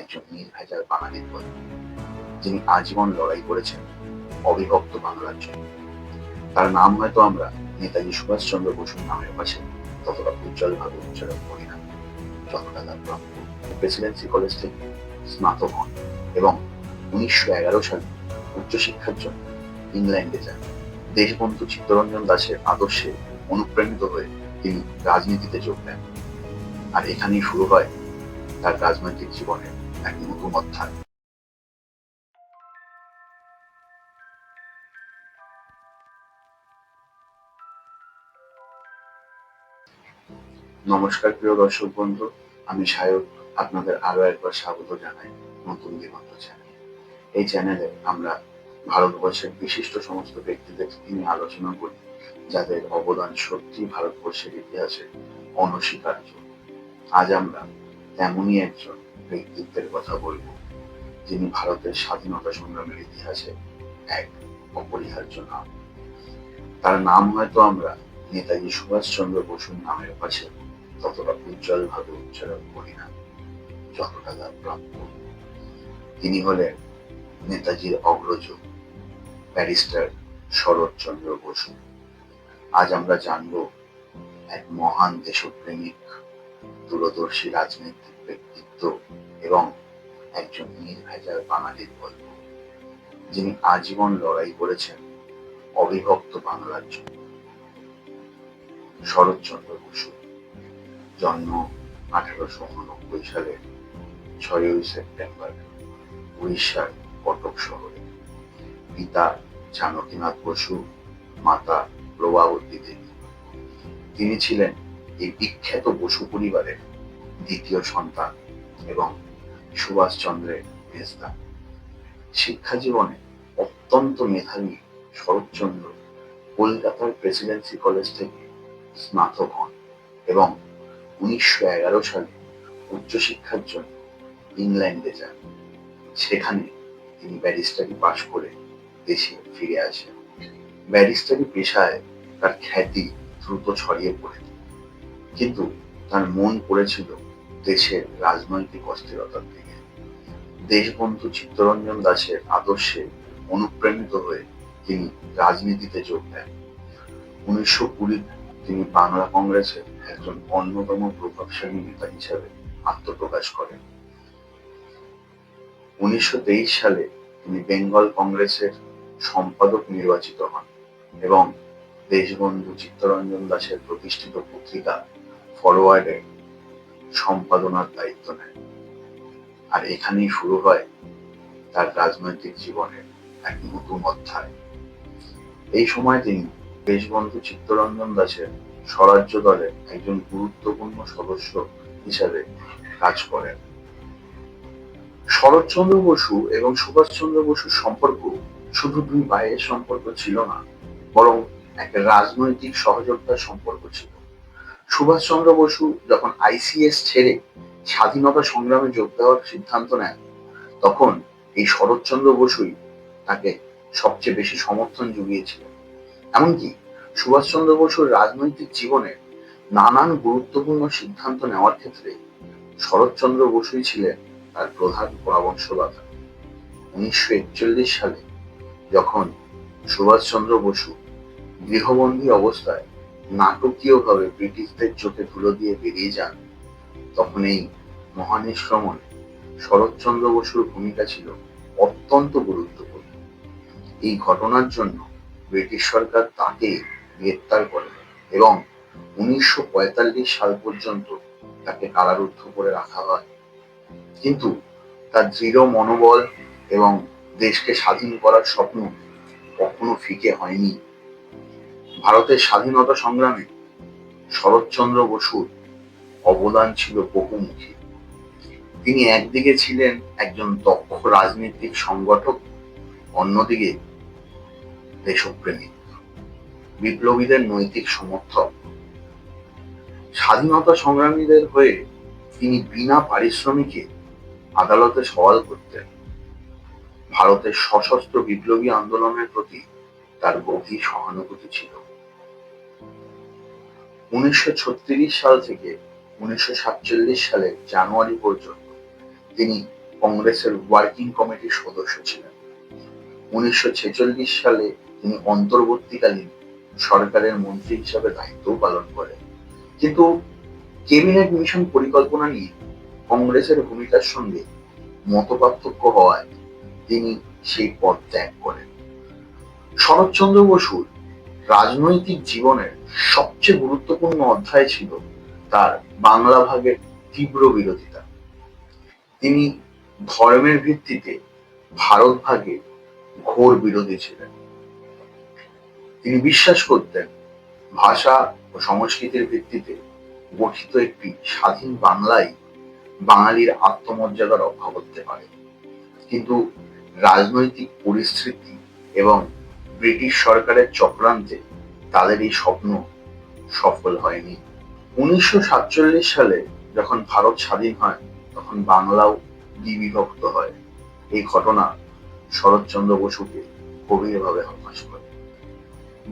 একজন নির্ভেজাল বাঙালির বই যিনি আজীবন লড়াই করেছেন অবিভক্ত বাংলার জন্য। তার নাম হয়তো আমরা নেতাজি সুভাষচন্দ্র বসুর নামের পাশে ততটা উজ্জ্বলভাবে উচ্চারণ করি না। যতটা তার প্রাপ্য প্রেসিডেন্সি কলেজ থেকে স্নাতক হন এবং উনিশশো এগারো সালে উচ্চশিক্ষার জন্য ইংল্যান্ডে যান। দেশবন্ধু চিত্তরঞ্জন দাসের আদর্শে অনুপ্রাণিত হয়ে তিনি রাজনীতিতে যোগ দেন। আর এখানেই শুরু হয় তার রাজনৈতিক জীবনের অধ্যায় নমস্কার, প্রিয় দর্শক বন্ধু। আমি সায়ক, আপনাদের আরও একবার স্বাগত জানাই নতুন দিগন্ত চ্যানেল। এই চ্যানেলে আমরা ভারতবর্ষের বিশিষ্ট সমস্ত ব্যক্তিদের নিয়ে আলোচনা করি, যাদের অবদান সত্যি ভারতবর্ষের ইতিহাসে অনস্বীকার্য। আজ আমরা তেমনই একজন ব্যক্তিত্বের কথা বলব, যিনি ভারতের স্বাধীনতা সংগ্রামের ইতিহাসে এক অপরিহার্য নাম। তার নাম হয়তো আমরা নেতাজি সুভাষচন্দ্র বসুর নামের পাশে ততটা উজ্জ্বল ভাবে উচ্চারণ করি না, যতটা তার প্রাপ্য। তিনি হলেন নেতাজির অগ্রজ ব্যারিস্টার শরৎচন্দ্র বসু। আজ আমরা জানব এক মহান দেশপ্রেমিক দূরদর্শী রাজনৈতিক ব্যক্তিত্ব এবং একজন নির্ভেজাল বাঙালির গল্প। যিনি আজীবন লড়াই করেছেন অবিভক্ত বাংলার জন্য। শরৎচন্দ্র বসু জন্ম আঠারোশো উননব্বই সালে ছয়ই সেপ্টেম্বর উড়িষ্যার কটক শহরে। পিতা জানকীনাথ বসু, মাতা প্রভাবতী দেবী। তিনি ছিলেন এই বিখ্যাত বসু পরিবারের দ্বিতীয় সন্তান এবং সুভাষচন্দ্রের মেজদা শিক্ষা জীবনে অত্যন্ত মেধাবী শরৎচন্দ্র কলকাতার প্রেসিডেন্সি কলেজ থেকে স্নাতক হন এবং উনিশশো এগারো সালে উচ্চশিক্ষার জন্য ইংল্যান্ডে যান। সেখানে তিনি ব্যারিস্টারি পাশ করে দেশে ফিরে আসেন। ব্যারিস্টারি পেশায় তার খ্যাতি দ্রুত ছড়িয়ে পড়ে। কিন্তু তার মন পড়েছিল দেশের রাজনৈতিক অস্থিরতার দিকে। দেশবন্ধু চিত্তরঞ্জন দাসের আদর্শে অনুপ্রাণিত হয়ে তিনি রাজনীতিতে যোগ দেন। উনিশশো কুড়ি তিনি বাংলা কংগ্রেসের একজন অন্যতম প্রভাবশালী নেতা হিসাবে আত্মপ্রকাশ করেন। উনিশশো তেইশ সালে তিনি বেঙ্গল কংগ্রেসের সম্পাদক নির্বাচিত হন এবং দেশবন্ধু চিত্তরঞ্জন দাসের প্রতিষ্ঠিত পত্রিকা ফরওয়ার্ডে সম্পাদনার দায়িত্ব নেন আর এখানেই শুরু হয় তার রাজনৈতিক জীবনের এক নতুন অধ্যায়। এই সময় তিনি দেশবন্ধু চিত্তরঞ্জন দাসের স্বরাজ্য দলের একজন গুরুত্বপূর্ণ সদস্য হিসাবে কাজ করেন। শরৎচন্দ্র বসু এবং সুভাষচন্দ্র বসুর সম্পর্ক শুধু দুই ভাইয়ের সম্পর্ক ছিল না, বরং এক রাজনৈতিক সহযোগিতার সম্পর্ক ছিল। সুভাষচন্দ্র বসু যখন আইসিএস ছেড়ে স্বাধীনতা সংগ্রামে যোগ দেওয়ার সিদ্ধান্ত নেন, তখন এই শরৎচন্দ্র বসুই তাকে সবচেয়ে বেশি সমর্থন জুগিয়েছিলেন। এমনকি সুভাষচন্দ্র বসুর রাজনৈতিক জীবনে নানান গুরুত্বপূর্ণ সিদ্ধান্ত নেওয়ার ক্ষেত্রে শরৎচন্দ্র বসুই ছিলেন তার প্রধান পরামর্শদাতা। উনিশশো একচল্লিশ সালে যখন সুভাষচন্দ্র বসু গৃহবন্দী অবস্থায় নাটকীয়ভাবে ব্রিটিশদের চোখে ধুলো দিয়ে বেরিয়ে যান, তখন এই মহানিশ্রমণ শরৎচন্দ্র বসুর ভূমিকা ছিল অত্যন্ত গুরুত্বপূর্ণ। এই ঘটনার জন্য ব্রিটিশ সরকার তাকে গ্রেপ্তার করে এবং উনিশশো পঁয়তাল্লিশ সাল পর্যন্ত তাকে কারারুদ্ধ করে রাখা হয়। কিন্তু তার দৃঢ় মনোবল এবং দেশকে স্বাধীন করার স্বপ্ন কখনো ফিকে হয়নি। ভারতের স্বাধীনতা সংগ্রামে শরৎচন্দ্র বসুর অবদান ছিল বহুমুখী। তিনি একদিকে ছিলেন একজন দক্ষ রাজনৈতিক সংগঠক, অন্যদিকে দেশপ্রেমিক, বিপ্লবীদের নৈতিক সমর্থক। স্বাধীনতা সংগ্রামীদের হয়ে তিনি বিনা পারিশ্রমিকে আদালতে সওয়াল করতেন। ভারতের সশস্ত্র বিপ্লবী আন্দোলনের প্রতি তার গভীর সহানুভূতি ছিল। উনিশশো ছত্রিশ সাল থেকে উনিশশো সাতচল্লিশ সালের জানুয়ারি পর্যন্ত তিনি কংগ্রেসের ওয়ার্কিং কমিটির সদস্য ছিলেন। উনিশশো ছেচল্লিশ সালে তিনি অন্তর্বর্তীকালীন সরকারের মন্ত্রী হিসাবে দায়িত্ব পালন করেন। কিন্তু ক্যাবিনেট মিশন পরিকল্পনা নিয়ে কংগ্রেসের ভূমিকার সঙ্গে মতপার্থক্য হওয়ায় তিনি সেই পদ ত্যাগ করেন। শরৎচন্দ্র বসুর রাজনৈতিক জীবনের সবচেয়ে গুরুত্বপূর্ণ অধ্যায় ছিল তার বাংলা ভাগের তীব্র বিরোধিতা। তিনি ধর্মের ভিত্তিতে ভারত ভাগে ঘোর বিরোধী ছিলেন। তিনি বিশ্বাস করতেন ভাষা ও সংস্কৃতির ভিত্তিতে গঠিত একটি স্বাধীন বাংলাই বাঙালির আত্মমর্যাদা রক্ষা করতে পারে। কিন্তু রাজনৈতিক পরিস্থিতি এবং ব্রিটিশ সরকারের চক্রান্তে তাদের এই স্বপ্ন সফল হয়নি। উনিশশো সাতচল্লিশ সালে যখন ভারত স্বাধীন হয়, তখন বাংলাও বিভক্ত হয়। এই ঘটনা শরৎচন্দ্র বসুকে গভীরভাবে হতাশ করে।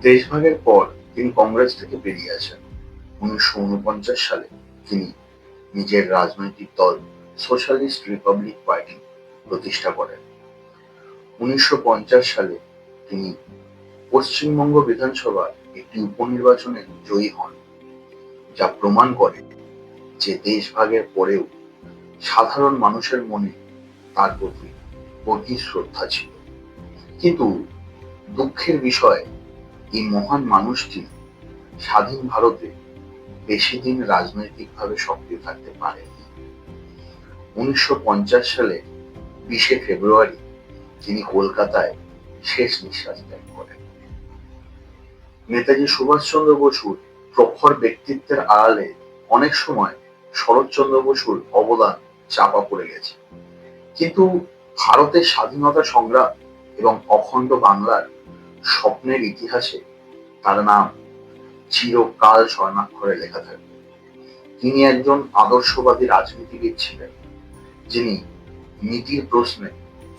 দেশভাগের পর তিনি কংগ্রেস থেকে বেরিয়ে আসেন। উনিশশো উনপঞ্চাশ সালে তিনি নিজের রাজনৈতিক দল সোশ্যালিস্ট রিপাবলিক পার্টি প্রতিষ্ঠা করেন। উনিশশো পঞ্চাশ সালে তিনি পশ্চিমবঙ্গ বিধানসভার একটি উপনির্বাচনে জয়ী হন, যা প্রমাণ করে যে দেশভাগের পরেও সাধারণ মানুষের মনে তার প্রতি গভীর শ্রদ্ধা ছিল। কিন্তু দুঃখের বিষয়, এই মহান মানুষটি স্বাধীন ভারতে বেশি দিন রাজনৈতিকভাবে সক্রিয় থাকতে পারেননি উনিশশো সালে বিশে ফেব্রুয়ারি তিনি কলকাতায় শেষ নিঃশ্বাস ত্যাগ করেন। নেতাজি সুভাষচন্দ্র বসুর প্রখর ব্যক্তিত্বের আড়ালে অনেক সময় শরৎচন্দ্র বসুর অবদান চাপা পড়ে গেছে। কিন্তু ভারতের স্বাধীনতা সংগ্রাম এবং অখণ্ড বাংলার স্বপ্নের ইতিহাসে তার নাম চিরকাল স্বর্ণাক্ষরে লেখা থাকবে তিনি একজন আদর্শবাদী রাজনীতিবিদ ছিলেন, যিনি নীতির প্রশ্নে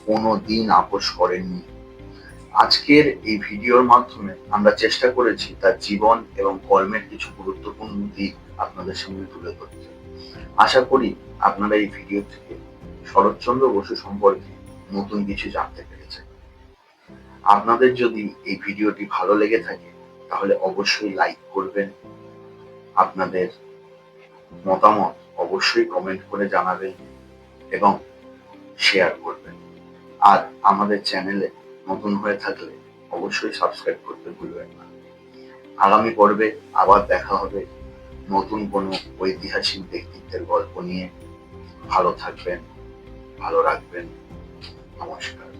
কোনো দিন আপোষ করেননি। আজকের এই ভিডিওর মাধ্যমে আমরা চেষ্টা করেছি তার জীবন এবং কর্মের কিছু গুরুত্বপূর্ণ দিক আপনাদের সামনে তুলে ধরতে। আশা করি আপনারা এই ভিডিও থেকে শরৎচন্দ্র বসু সম্পর্কে নতুন কিছু জানতে পেরেছেন। আপনাদের যদি এই ভিডিওটি ভালো লেগে থাকে, তাহলে অবশ্যই লাইক করবেন। আপনাদের মতামত অবশ্যই কমেন্ট করে জানাবেন এবং শেয়ার করবেন। আর আমাদের চ্যানেলে নতুন হয়ে থাকলে অবশ্যই সাবস্ক্রাইব করতে ভুলবেন না। আগামী পর্বে আবার দেখা হবে নতুন কোনো ঐতিহাসিক ব্যক্তিত্বের গল্প নিয়ে। ভালো থাকবেন, ভালো রাখবেন। নমস্কার।